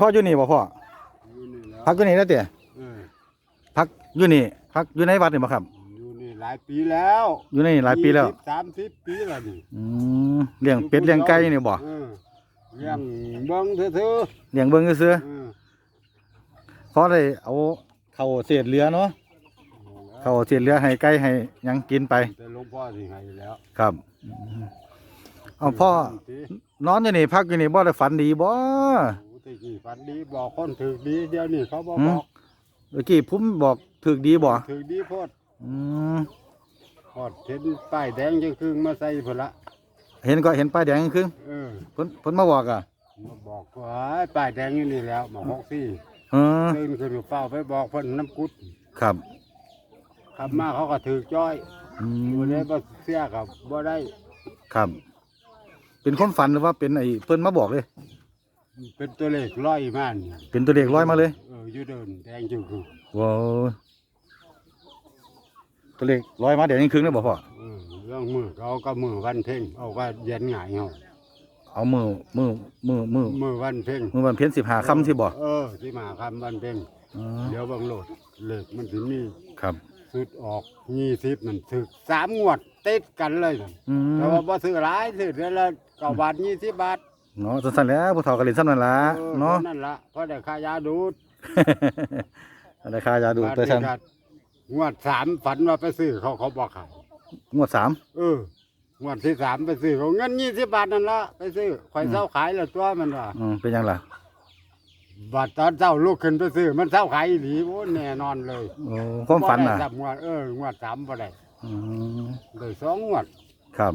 พ่ออยู่นี่บ่พ่ออยู่นี่แล้วพักอยู่นี่แล้วเตี่ยเออพักอยู่นี่พักอยู่ในวัดนี่บ่ครับ อยู่นี่หลายปีแล้วอยู่ในนี่หลายปีแล้ว สามสิบปีแล้วนี่อืมเลี้ยงเป็ดเลี้ยงไก่นี่บ่เออเลี้ยงเบิ้งเถอะเลี้ยงเบิ่งซื่อๆเออๆพอได้เอาเข้าวเศษเหลือเนาะเข้าวเศษเหลือให้ไก่ให้หยังกินไปแต่หลวงพ่อสิให้แล้วครับเอาพ่อสินอนอยู่นี่พักอยู่นี่บ่ได้ฝันดีบ่โอ้แตะกี้ฝันดีบอกคนถือดีเดี๋ยวนี้เขาบอกหืมบอกเมื่อกี้ผมบอกถึกดีบ่ถือดีโพดอืมพอดเห็นป้ายแดงจังครึ่งมาใส่พุ่นละเห็นก็เห็นป้ายแดงครึ่งเออเพิ่นเพิ่นมาบอกอะมาบอกว่าไอ้ป้ายแดงอยู่นี่แล้วมาหกสี่เออตื่นขึ้นมาเฝ้าไปบอกเพิ่นน้ำกุดครับขับมาเขาก็ถือจ้อยอืบ่มได้บ่เสียกับบ่ได้ ครับ เป็นความฝันหรือว่าเป็นไอ้เพิ่นมาบอกเลย เป็นตัวเลขร้อยมาเนี่ยเป็นตัวเลขร้อยมาเลยเอออยู่เดินแดงจึงคือว้าวตัวเลขร้อยมาเดี๋ยวนี้ครึ่งแล้วบ่พ่อเออเรื่องมือเขาก็มือวันเพ่งเอาก็เย็นหงายเฮาเอามือมือมือมือมือวันเพ่งมือวันเพ็ญสิบหาค่ำสิบ่เออที่มาคำวันเพ่งอ๋อเดี๋ยวเบางโหลดเลขมันสิมีครับ สุดออก20นั่นถึกสามงวดติดกันเลยนั่นอืมแต่ว่าบ่ซื้อหลายซื้อเดือนละ9บาท20บาท เนาะสั้นๆแล้วผู้เฒ่าก็เล่นซ้ำนั่นล่ะออเนาะ นั่นละเพราะได้ค่ายาดูดราคายาดูบาทแต่ฉันนี้ก็งวดสามฝันว่าไปซื้อเขาเขาบอกขายงวดสาม เอองวดที่สามไปซื้อเขาเงินยี่สิบบาทนั่นละไปซื้อข่อยเศร้าขายแล้วตัวมันว่าอืมเป็นยังล่ะบาทตอนเศร้าลูกขึ้นไปซื้อมันเศร้าขายอีหลีโอ้แน่นอนเลยโอ้ความฝันน่ะบ่ได้จับงวดเอองวดสามบ่ได้อืมเลยสองงวด ครับ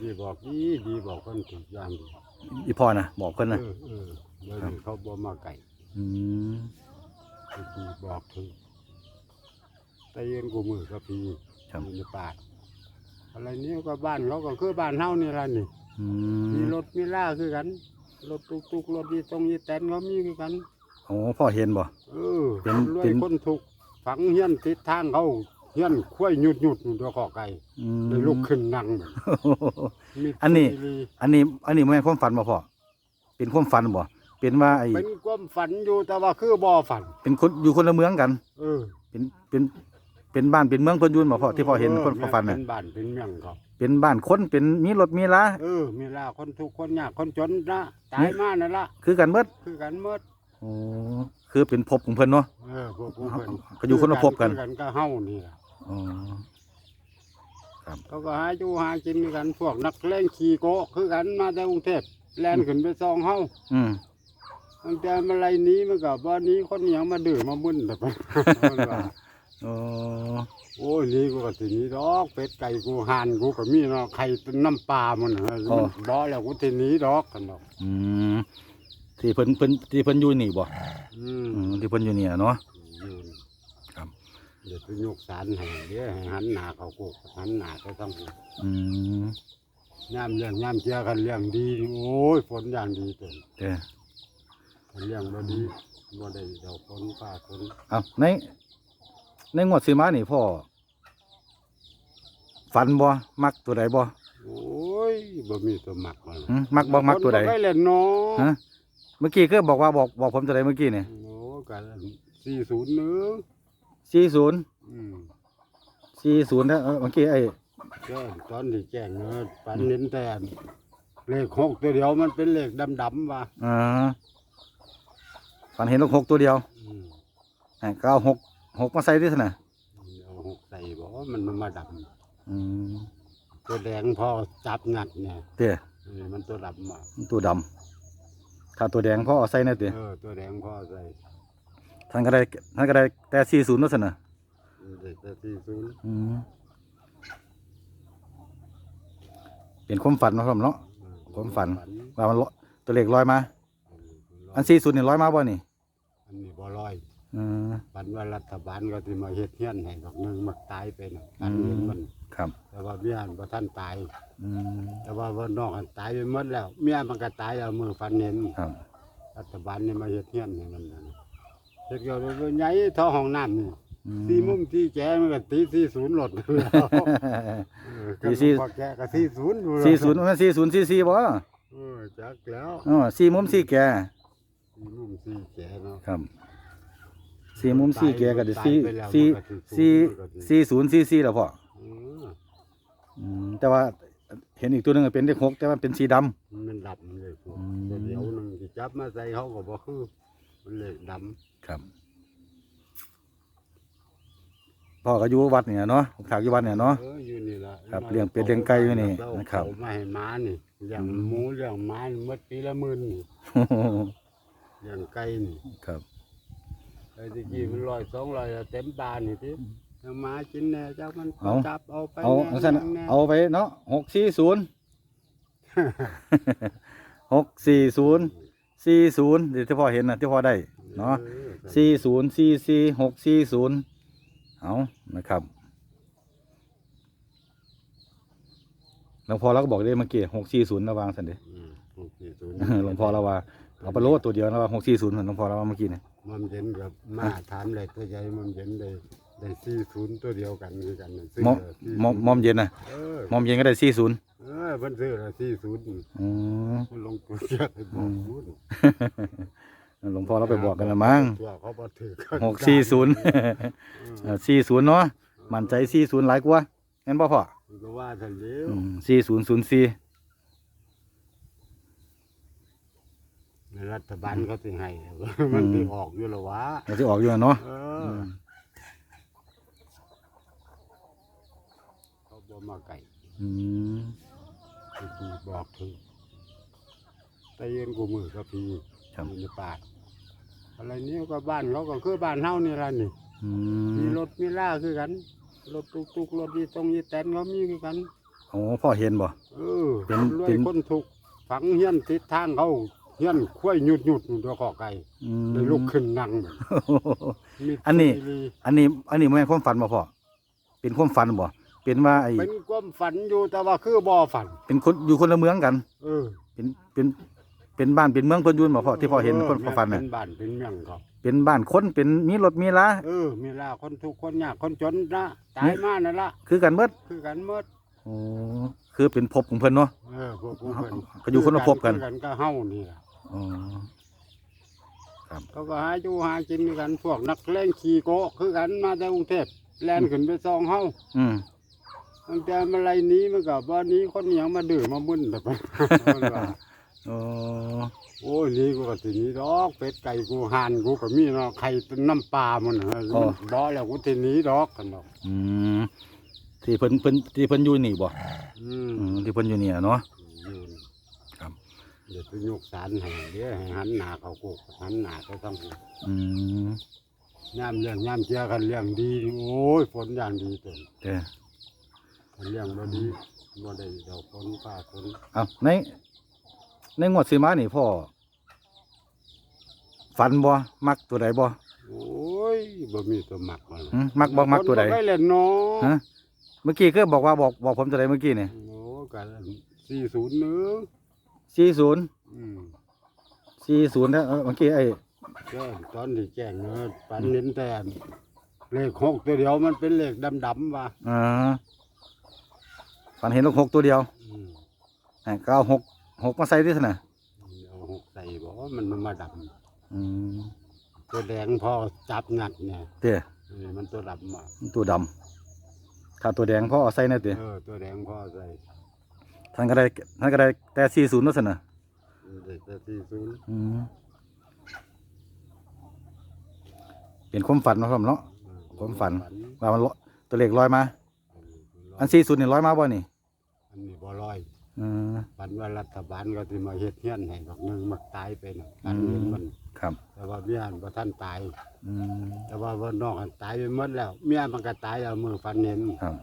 ดีบอกดีดีบอกคนถูกอย่างดีอีพ่อนะบอกเพิ่นเอนะอเออเดี๋ยวนี้เขาบ่มาไก่อืมดีบอกถึงแต่เย็นกูมือก็พีครับอยู่ในป่าอะไรนี้ก็บ้านเขาก็คือบ้านเฮานี่ล่ะนี่ อืมีมรถมีล่าคือกัน รถตุกตุกรถยีตรงยีแตนเขามีคือกัน โอ้พ่อเห็นบ่ เออเป็นรวเป็ยนคนถูก ฝังเฮียนติดทางเขา เฮียนคุ้ยหยุดหยุดตัวขอไก่อืมเลยลุกขึ้นนั่งแบบมีอันนี้ซีรีอันนี้ อันนี้ไม่นความฝันบ่พ่อเป็นความฝันบ่เป็นว่าไอ้เป็นความฝันอยู่แต่ว่าคือบ่ฝัน เป็นคนอยู่คนละเมืองกัน เออเป็นเป็นเป็นบ้านเป็นเมืองเพิ่นอยุ่นบ่พ่อที่พ่อเห็นคนพ่อฝันน่ะเป็นบ้านเป็นเมืองเขาเป็นบ้านคนเป็นมีรถมีลาเออ มีล่าคนทุกข์คนยากคนจนนะตายมานั่นละคือกันเบิดคือกันหมด โอ้คือเป็นภพของเพิ่นเนาะ เออพวกผู้เพิ่นก็อยู่คนละภพกัน คือกันก็เฮานี่ล่ะ อ๋อเขาก็หาอยู่หากินด้วยกัน พวกนักเลงขี่โกะคือกันมาจากกรุงเทพแล่นขึ้นไปซองเฮาอืมตั้งแต่มาไล่หนี้มันก็บ่หนี้คนเหนียวมาดื้อมามึนแบบมันว่าโอ้โอ้ยหนี่กูก็สิหนี้ดอกเป็ดไก่กูห่านกูก็มีเนาะไข่เป็นน้ำปลามันเออมันบ่แล้วกูสิหนี้ดอกกันดอกอืมที่เพิ่นเพิ่นที่เพิ่นอยู่นี่บ่อืมอืมที่เพิ่นอยู่นี่อะเนาะอยู่นี่ครับ เดี๋ยวไปยกสารให้เดี๋ยวให้หันหน้าเขากูหันหน้าไปทางกูอืมย่ามเลี้ยงย่ามเจียกันเลี้ยงดี โอ้ยฝนอย่างดีเต็มเด้อคันเลี้ยงบ่ดีบ่ได้ดอกฝนฟ้าฝนเอาในในงวดซื้อมานี่พ่อฝันบ่มักตัวใดบ่โอ้ยบ่มีตัวมักมันหึมักบ่มักตัวใดคนบ่เคยเล่นเนาะฮะเมื่อกี้ก็บอกว่าบอกบอกผมตัวใดเมื่อกี้นี่โอ้กันสี่ศูนย์เนื้อ 40อืม40นะเออเมื่อกี้ไอ้แจ้งตอนที่แจ้งเนื้อปันเห็นแต่เลขหกตัวเดียวมันเป็นเลขดำๆว่ะอ่าฝันเห็นลูกหกตัวเดียวอืมอะก็เอาหกหกมาใส่ด้วยซะนะเอาหกใส่บอกว่ามันมาดอืมำตัวแดงพอจับงัดเนี่ยเตี้ยเออมันตัวดำมาตัวดำถ้าตัวแดงพ่อเอาใส่นะเตี้ยเออตัวแดงพอใส่ ท่านก็ได้ท่านก็ได้แต่สี่ศูนย์นั่นสินะเด็กแต่สี่ศูนย์อืมเป็นความฝันเนาะครับเนาะความฝันว่ามันลอยตัวเลขลอยมา อันสี่ศูนย์นี่ลอยมาบ่นี่อันนี้บ่ลอยเออฝันว่ารัฐบาลก็สิมาเฮ็ดเฮียนให้ดอกหนึงมักตายไปน่ะฝันเห็นมันครับ แต่ว่าเมียมันบ่ทันตายอืมแต่ว่าว่านอกหันตายไปหมดแล้ว เมียมันก็ตายแล้วมือฝันเห็นครับ รัฐบาลนี่มาเฮ็ดเฮียนให้มันนั่นน่ะ เฮ็ดเกี่ยวกับใหญ่เท่อห้องน้ำนี่อืสี่มุมที่แกมันก็ตีสี่ศูนย์หลดแล้วเออตีสี่พอแกก็สี่ศูนย์อยู่แล้วสี่ศูนย์มันสี่ศูนย์สี่สี่บ่เออจักแล้วอ๋อสี่มุมสี่แก่สี่มุมสี่แกเนาะ ครับสี่มุมสี่แก่ก็ได้สี่ตายไปแล้วสี่มันก็สิสี่มันก็สิสี่ศูนย์สี่สี่แล้วพ่อเอออืมแต่ว่าเห็นอีกตัวหนึงเป็นเลขหกแต่ว่าเป็นสีดำ มันดับมันเลยพวกอืมตัวเดียวหนึงที่จับมาใส่เขาก็บ่คือ มันเลยดำครับ พ่อก็อยู่วัดเนี่ยเนาะผมถากอยู่วัดเนี่ยเนาะ เอออยู่นี่ละครับเลี้ยงเป็ดเลี้ยงไก่อยู่นี่นะครับ เอามาให้หม้านี่เลี้ยงหมูเลี้ยงหม้านี่หมดปีละหมื่นนี่เลี้ยงไก่นี่ครับ ไอ้ที่กี้มันร้อยสองร้อยเต็มตานี่ทีเอาหมากินแน่เจ้ามันเอา จับเอาไปเอาแน่เอาซั่นแน่เอาไปเนาะหกสี่ศูนย์ หกสี่ศูนย์ สี่ศูนย์เดี๋ยวที่พ่อเห็นนะที่พ่อได้เนาะออสี่ศูนย์สี่สี่หกสี่ศูนย์เอานะครับหลวงพ่อเราก็บอกได้เมื่อกี้หกสี่ศูนย์ระวังสันเดอืมหกสี่ศูนย์หลวงพ่อเราว่าเอาไปโลดตัวเดียวนะว่าหกสี่ศูนย์หลวงพ่อเราว่าเมื่อกี้เนี่ยมันเย็นกับมาถามเลยตัวใหญ่มันเย็นได้ ได้สี่ศูนย์ตัวเดียวกันคือกันน่ะซื้อมอมเลย40มอมมอมเย็นนะเออมอมเย็นก็ได้สี่ศูนย์เออเพิ่นซื้อละสี่ศูนย์อืมมันลงตัวเยอะไปบอกพูดหลวงพ่อเราไปบอกกันละมั้งตัวเขาบ่ถือหกสี่ศูนย์สี่ศูนย์เนาะมั่นใจสี่ศูนย์หลายกว่างั้นพ่อพ่อมันก็ว่าทันเดียวสี่ศูนย์ศูนย์สี่ในรัฐบาลเขาสิให้มันสิออกอยู่แล้ววะเราจะออกอยู่อะเนาะ เอออเขาบ่ มาไก่อืมที่บอกถึงตะเย็นกูมือกับพี่ครับอยู่ในป่าอะไรนี้ก็บ้านเขาก็คือบ้านเฮานี่ล่ะนี่อืมีมรถมีล่าคือกันรถตุกๆรถยีตรงยีแตนเขามีคือกันโอ้พ่อเห็นบ่เออเป็นรวยเป็นคนถูกฝังเฮียนติดทางเขาเฮียนคุ้ยหยุดหยุดๆตัวขอไก่อืมเลยลุกขึ้นนั่งมีอันนี้ทีวีอันนี้ อันนี้ไม่นความฝันบ่พ่อเป็นความฝันบ่ เป็นว่าไอ้เป็นความฝันอยู่แต่ว่าคือบ่ฝัน เป็นคนอยู่คนละเมืองกัน เออ เป็นเป็นเป็นบ้านเป็นเมืองเพิ่นอยุ่นบ่พ่อที่พ่อเห็นคนความฝันน่ะเป็นบ้านเป็นเมืองเขาเป็นบ้านคนเป็นมีรถมีลาเออ มีล่าคนทุกข์คนยากคนจนนะตายมานั่นละคือกันเบิดคือกันหมดโอ้คือเป็นภพของเพิ่นเนาะเออพวกกูเพิ่นก็อยู่คนละภพกันคือกันก็เฮานี่ล่ะอ๋อเขาก็หาอยู่หากินด้วยกันพวกนักเลงขี่โกะคือกันมาจากกรุงเทพแล่นขึ้นไปซองเฮาอืม ตั้งแต่มาไรหนี้มันก็บ่หนี้คนหยังมาดื้อมามึนแบบนั้นโอ้โอ้ยหนี่กูก็สิหนี้ดอกเป็ดไก่กูห่านกูก็มีเนาะไข่น้ำปลามันน่ะบ่แล้วกูสิหนี้ดอกกันดอกอืมที่เพิ่นเพิ่นที่เพิ่นอยู่นี่บ่อืมอืมที่เพิ่นอยู่เนี่ยเนาะอยู่ครับ เดี๋ยวไปยกสารให้เดี๋ยวให้หันหน้าเขากูหันหน้าเขาต้องอืมย่ามเลี้ยงย่ามเจียกันเลี้ยงดีนี่โอ้ยฝนอย่างดีเต็ม เด้อคัน เลี้ยงบ่ดีบ่ได้ดอกฝนฟ้าฝนเอาในในงวดสิมานี่พ่อฝันบ่มักตัวใดบ่โอ้ยบ่มีตัวมักมันหืมมักบ่มักตัวใดคนบ่ได้เล่นเนาะฮะเมื่อกี้ก็บอกว่าบอกบอกผมตัวใดเมื่อกี้นี่โอ้กันสี่ศูนย์หนึ่งสี่ศูนย์อืมสี่ศูนย์แล้วเออเมื่อกี้ไอ้แจ้งตอนที่แจ้งเนอะปันเห็นแต่เลขหกตัวเดียวมันเป็นเลขดำๆว่ะอ่า ฝันเห็นลูกหกตัวเดียวอืมอ่าก็เอาหกหกมาใส่ด้วยนะเอาหกใส่บอกว่ามันมันมาดอืมำตัวแดงพอจับงัดเนี่ยเตี้ยเออมันตัวดำอะตัวดำถ้าตัวแดงพ่อเอาใส่นะเตี้ยเออตัวแดงพอใส่ท่านก็ได้ท่านก็ได้แต่สี่ศูนย์นั่นสินะเด็กแต่สี่ศูนย์อืมเป็นความฝันเนาะครับเนาะ ความฝัน ว่ามันลอยตัวเลขลอยมา อันสี่ศูนย์นี่ลอยมาบ่นี่ อันนี้บ่ลอยอืมฝันว่ารัฐบาลก็สิมาเฮ็ดเฮียนให้ดอกหนึงมักตายไปน่ะอันอืนี้มมัน ครับแต่ว่าเมียมันบ่ทันตาย อืมแต่ว่าว่านอกหันตายไปหมดแล้ว เมียมันก็ตายแล้วมือฟันเห็น ครับ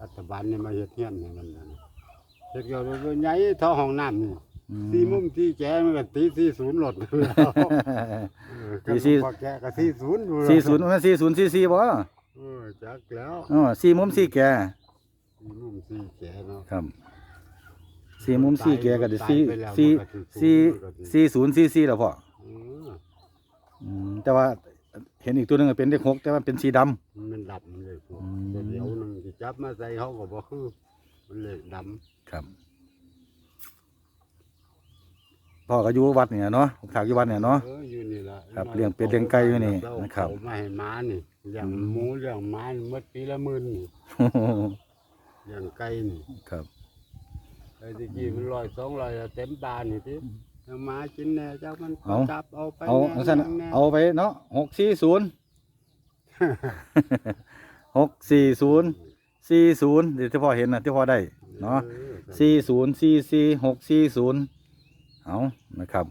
รัฐบาลนี่มาเฮ็ดเฮียนให้มันนั่นเฮ็ดเกี่ยวกับใหญ่เท่อห้องน้ำนี่ออืมสี่มุมที่แกมันก็ตีสี่ศูนย์หลดแล้วตีสี่พอแกก็สี่ศูนย์อยู่แล้วสี่ศูนย์มันสี่ศูนย์สี่สี่บ่เออจักแล้ว อ๋อสี่มุมสี่แก สี่มุมสี่แกเนาะครับสี่มุมสี่แกก็ได้ตายสี่ไปแล้วสี่มันก็สิสี่มันก็สิสี่ศูนย์สี่สี่แล้วพ่อเอออืมแต่ว่าเห็นอีกตัวหนึงเป็นเลขหกแต่ว่าเป็นสีดำ มันดำเลยพวกอืมแต่เดี๋ยวนึงที่จับมาใส่เขาก็บอกคือมันเลยดำครับพ่อก็อยู่วัดเนี่ยเนาะถากอยู่วัดเนี่ยเนาะ เอออยู่นี่ละครับเลี้ยงเป็ดเลี้ยงไก่อยู่นี่นะครับ เอามาให้หม้านี่เลี้ยงหมูเลี้ยงหม้านี่หมดปีละหมื่นนี่ เลี้ยงไก่นี่ครับไอ้ที่กี้มันลอยสองลอยเต็มตานี่ทีเอาหมากินแน่เจ้ามันเอา จับเอาไปเอาแน่เอาซั่นย่งแน่เอาไปเนาะหกสี่ศูนย์ หกสี่ศูนย์สี่ศูนย์ที่พ่อเห็นนะที่พ่อได้ เนาะ ออสี่ศูนย์สี่สี่หกสี่ศูนย์เอานะครับ